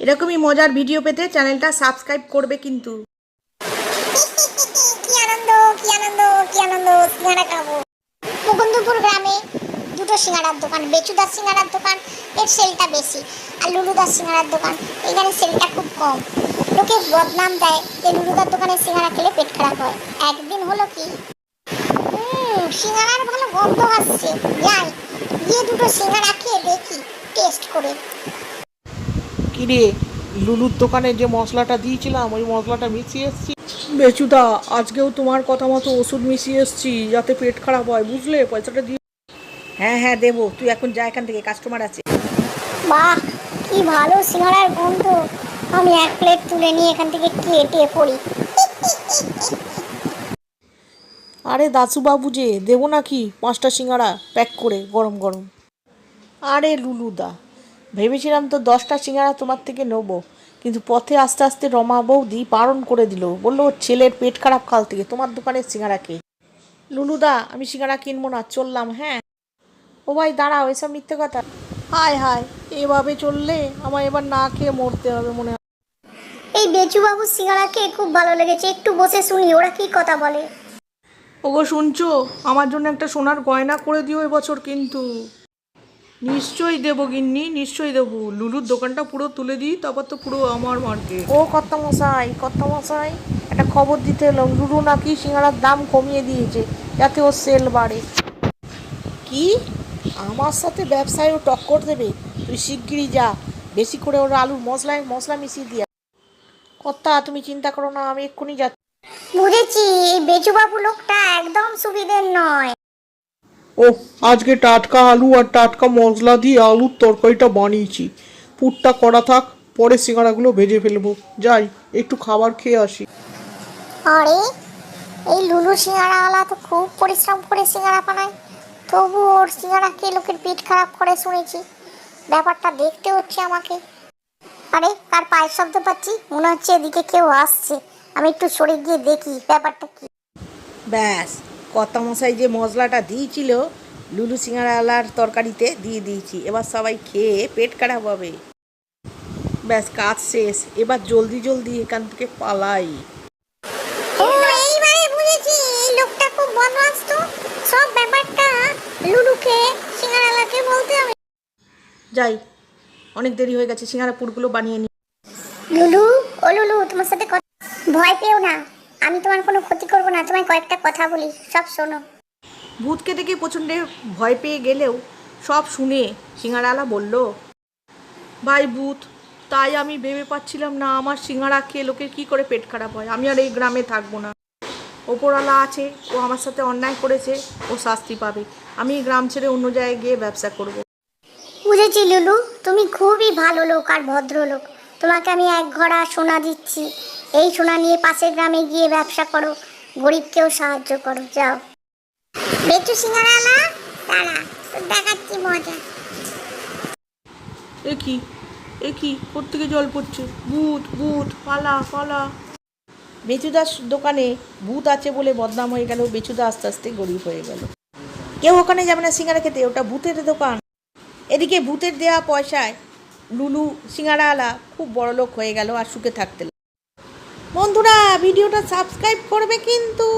এরকমই মজার ভিডিও পেতে চ্যানেলটা সাবস্ক্রাইব করবে কিন্তু। কি আনন্দ আনন্দ আনন্দ মুকুন্দপুর গ্রামে দুটো দোকান দোকান, এর বেশি, আর দোকান এখানে খুব কম। লোকে বদনাম দেয় যে খেলে পেট খারাপ হয়। একদিন হলো কি? ভালো গন্ধ আসছে। গিয়ে দুটো খেয়ে দেখি টেস্ট করে। কিরে লুলুর দোকানে যে মশলাটা দিয়েছিলাম ওই মশলাটা মিশিয়ে এসছি। বেচুদা আজকেও তোমার কথা মতো ওষুধ মিশিয়ে এসছি যাতে পেট খারাপ হয় বুঝলে? পয়সাটা দিয়ে হ্যাঁ হ্যাঁ দেবো। তুই এখন যা এখান থেকে কাস্টমার আছে। বাহ কি ভালো সিঙ্গাড়ার গন্ধ। আমি এক প্লেট তুলে নিয়ে এখান থেকে কেটে পড়ি। আরে দাসুবাবু যে দেবো নাকি পাঁচটা সিঙ্গাড়া প্যাক করে গরম গরম। আরে লুলুদা ভেবেছিলাম তো দশটা সিঙ্গাড়া তোমার থেকে নেব কিন্তু পথে আস্তে আস্তে রমা বৌদি বারণ করে দিল বলল ওর ছেলের পেট খারাপ কাল থেকে তোমার দোকানের সিঙ্গাড়া খেয়ে লুলুদা আমি সিঙ্গাড়া কিনবো না চললাম হ্যাঁ? ও ভাই দাঁড়াও এসব মিথ্যে কথা। হায় হায় এভাবে চললে আমার এবার না খেয়ে মরতে হবে মনে হয়। এই বেচুবাবুর সিঙ্গাড়া খেয়ে খুব ভালো লেগেছে একটু বসে শুনি ওরা কি কথা বলে? ওগো শুনছো? আমার জন্য একটা সোনার গয়না করে দিও এবছর কিন্তু। নিশ্চয়ই দেবো গিন্নি নিশ্চয়ই দেবো। লুলুর দোকানটা পুরো তুলে দিই তারপর তো পুরো আমার মার্কেট ও কর্তা মশাই কর্তা মশাই একটা খবর দিতে এলাম। লুলু নাকি সিঙ্গারার দাম কমিয়ে দিয়েছে যাতে ওর সেল বাড়ে। কি? আমার সাথে ব্যবসায়ও টক্কর দেবে। তুই শিগগিরই যা। বেশি করে ওর আলুর মশলায় মশলা মিশিয়ে দিয়া কর্তা তুমি চিন্তা করো না আমি এক্ষুনি যাচ্ছি। বুঝেছি এই বেচুবাবু লোকটা একদম সুবিধের নয়। ও আজকে টাটকা আলু আর টাটকা মশলা দিয়ে আলুর তরকারিটা বানিয়েছি। পুরটা করা থাক পরে সিঙ্গারাগুলো ভেজে ফেলব। যাই একটু খাবার খেয়ে আসি। আরে এই লুলু সিঙ্গাড়াওয়ালা তো খুব পরিশ্রম করে সিঙ্গাড়া বানায়। তবু ওর সিঙ্গাড়া খেয়ে লোকের পেট খারাপ করে শুনেছি। ব্যাপারটা দেখতে হচ্ছে আমাকে। আরে কার পায়ের শব্দ পাচ্ছি? মনে হচ্ছে এদিকে কেউ আসছে। আমি একটু সরে গিয়ে দেখি ব্যাপারটা কি। ব্যাস কর্তা মশাই যে মশলাটা দিয়েছিল লুলু সিঙ্গারালার তরকারিতে দিয়ে দিয়েছি। এবার সবাই খেয়ে পেট খারাপ হবে ব্যাস কাজ শেষ। এবার জলদি জলদি এখান থেকে পালাই। যাই অনেক দেরি হয়ে গেছে সিঙ্গারা পুরগুলো বানিয়ে নি লুলু ও লুলু তোমার সাথে ভয় পেও না। আমি তোমার কোনো ক্ষতি করব না তোমায় কয়েকটা কথা বলি সব শোনো। ভূতকে দেখে প্রচণ্ড ভয় পেয়ে গেলেও সব শুনে সিঙ্গারালা বলল ভাই ভূত তাই আমি ভেবে পাচ্ছিলাম না আমার সিঙ্গারা খেয়ে লোকের কী করে পেট খারাপ হয়। আমি আর এই গ্রামে থাকব না। ওপরওয়ালা আছে ও আমার সাথে অন্যায় করেছে ও শাস্তি পাবে। আমি গ্রাম ছেড়ে অন্য জায়গায় গিয়ে ব্যবসা করব। বুঝেছি লুলু তুমি খুবই ভালো লোক আর ভদ্রলোক। তোমাকে আমি এক ঘড়া সোনা দিচ্ছি। এই সোনা নিয়ে পাশের গ্রামে গিয়ে ব্যবসা করো। গরিবকেও সাহায্য করো, যাও। বেচু সিঙ্গারালা তারা দেখাচ্ছি মজা। এ কি? এ কি? কোত্থেকে জল পড়ছে? ভূত ভূত, পালা পালা। বেচুদাস দোকানে ভূত আছে বলে বদনাম হয়ে গেল, বেচুদা আস্তে আস্তে গরিব হয়ে গেল। কেউ ওখানে যাবে না সিঙ্গারা খেতে, ওটা ভূতের দোকান। এদিকে ভূতের দেওয়া পয়সায় লুলু সিঙ্গারাওয়ালা খুব বড় লোক হয়ে গেল আর সুখে থাকতে। বন্ধুরা ভিডিওটা সাবস্ক্রাইব করবে কিন্তু।